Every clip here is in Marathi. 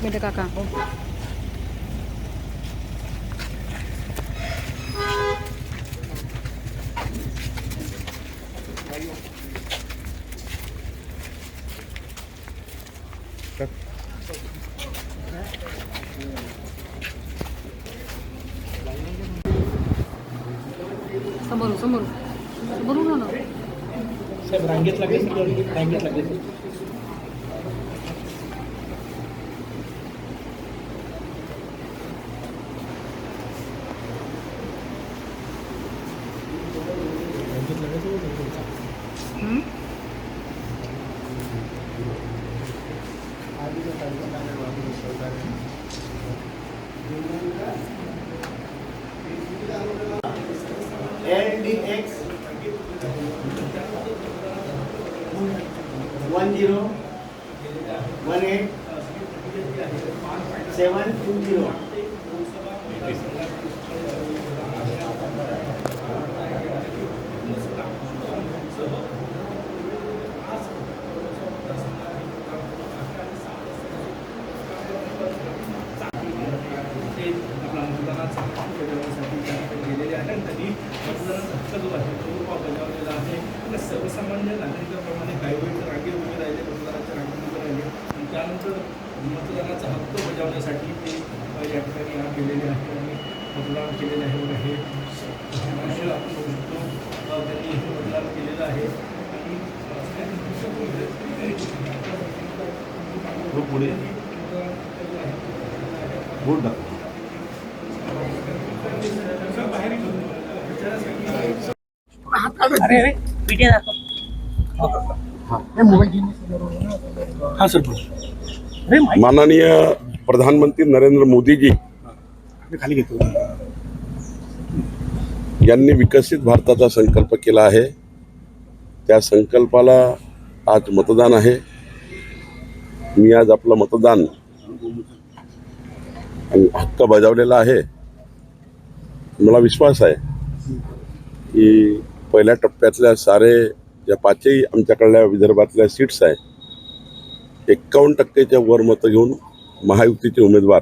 एक मिनिट काका समोर समोर समोरून ना साहेब रांगेत लागले रांगेत लागले L D X one zero one eight seven two zero हक्क जो आहे तो बजावलेला आहे आणि सर्वसामान्य नागरिकांप्रमाणे तर रांगेत उभे राहिले मतदानाच्या रांगेत उभे राहिले आणि त्यानंतर मतदानाचा हक्क बजावण्यासाठी ते या ठिकाणी आज गेलेले आहे आणि मतदान केलेलं आहे बघा हे आपण बघू शकतो त्यांनी हे मतदान केलेलं आहे आणि पुढे बोट दाखव अरे माननीय प्रधानमंत्री नरेंद्र मोदीजी खाली घेतो. यांनी विकसित भारताचा संकल्प केला आहे. त्या संकल्पाला आज मतदान आहे. मी आज आपलं मतदान आणि हक्क बजावलेला आहे. मला विश्वास आहे. की पहिल्या टप्प्यातल्या सारे ज्या पाचही आमच्याकडल्या विदर्भातल्या सीट्स आहेत एक्कावन्न टक्केच्या वर मतं घेऊन महायुतीचे उमेदवार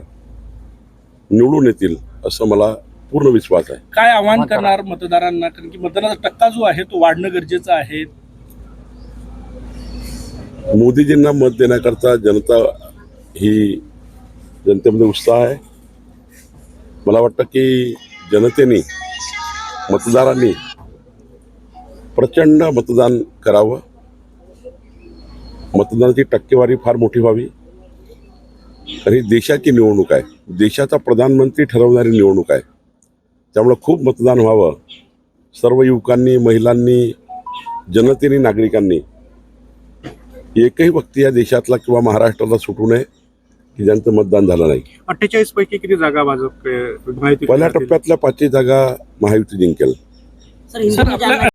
निवडून येतील असं मला पूर्ण विश्वास आहे. काय आव्हान करणार मतदारांना? कारण की मतदानाचा टक्का जो आहे तो वाढणं गरजेचं आहे. मोदीजींना मत देण्याकरता जनता ही जनतेमध्ये उत्साह आहे. मला वाटतं की जनतेने मतदारांनी प्रचंड मतदान करावं. मतदानाची टक्केवारी फार मोठी व्हावी. आणि ही देशाची निवडणूक आहे. देशाचा प्रधानमंत्री ठरवणारी निवडणूक आहे. त्यामुळं खूप मतदान व्हावं. सर्व युवकांनी महिलांनी जनतेने नागरिकांनी एकही व्यक्ती या देशातला किंवा महाराष्ट्राला सुटू नये. की ज्यांचं मतदान झालं नाही. अठ्ठेचाळीस पैकी किती जागा भाजप माहिती पहिल्या टप्प्यातल्या पाचही जागा महायुती जिंकेल. सर आपल्या